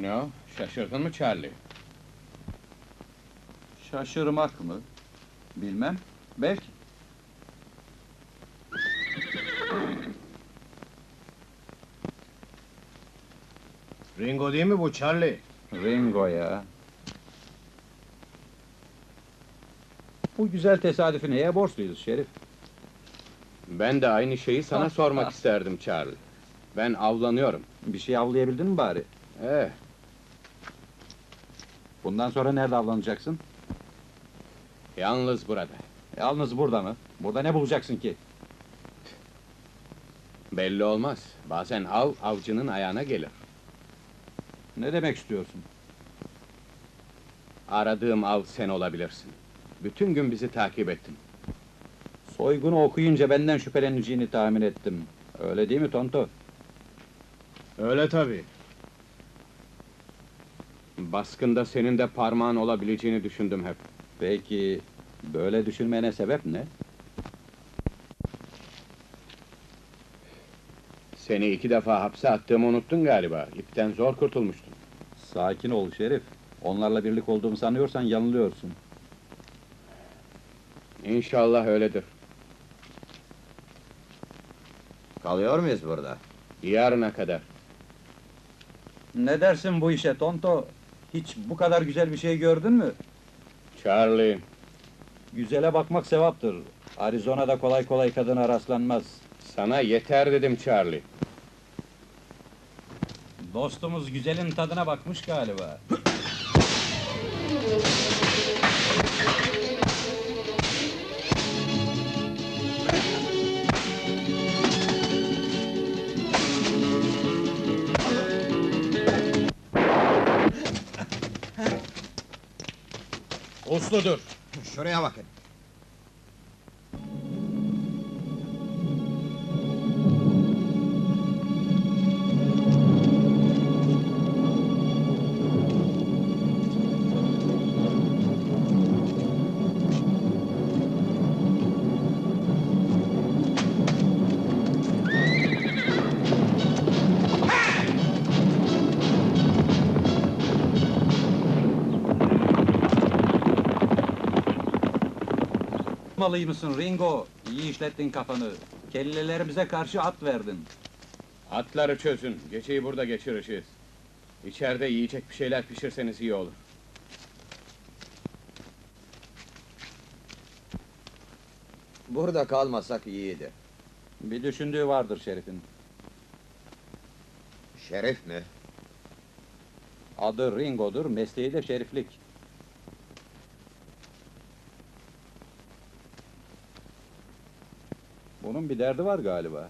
Ne o? Şaşırdın mı Charlie? Şaşırmak mı? Bilmem. Belki. Ringo değil mi bu Charlie? Ringo ya. Bu güzel tesadüfü neye borçluyuz Şerif? Ben de aynı şeyi sana sormak isterdim Charlie. Ben avlanıyorum. Bir şey avlayabildin mi bari? Eh, Bundan sonra nerede avlanacaksın? yalnız burada. Yalnız burada mı? Burada ne bulacaksın ki? Belli olmaz. Bazen av, avcının ayağına gelir. Ne demek istiyorsun? Aradığım av sen olabilirsin. Bütün gün bizi takip ettin. Soygunu okuyunca benden şüpheleneceğini tahmin ettim. Öyle değil mi Tonto? Öyle tabii. Baskında senin de parmağın olabileceğini düşündüm hep. Peki, böyle düşünmene sebep ne? Seni iki defa hapse attığımı unuttun galiba. İpten zor kurtulmuştun. Sakin ol Şerif. Onlarla birlik olduğumu sanıyorsan yanılıyorsun. İnşallah öyledir. Kalıyor muyuz burada? Yarına kadar. Ne dersin bu işe Tonto? Hiç bu kadar güzel bir şey gördün mü? Charlie, Güzele bakmak sevaptır. Arizona'da kolay kolay kadına rastlanmaz. sana yeter dedim Charlie. Dostumuz güzelin tadına bakmış galiba. Usludur. Şuraya bakın. Malıyı mısın Ringo? İyi işlettin kafanı. Kellelerimize karşı at verdin. Atları çözün. Geceyi burada geçireceğiz. İçeride yiyecek bir şeyler pişirseniz iyi olur. Burada kalmasak iyiydi. Bir düşündüğü vardır Şerif'in. Şerif mi? Adı Ringo'dur, mesleği de şeriflik. Bunun bir derdi var galiba.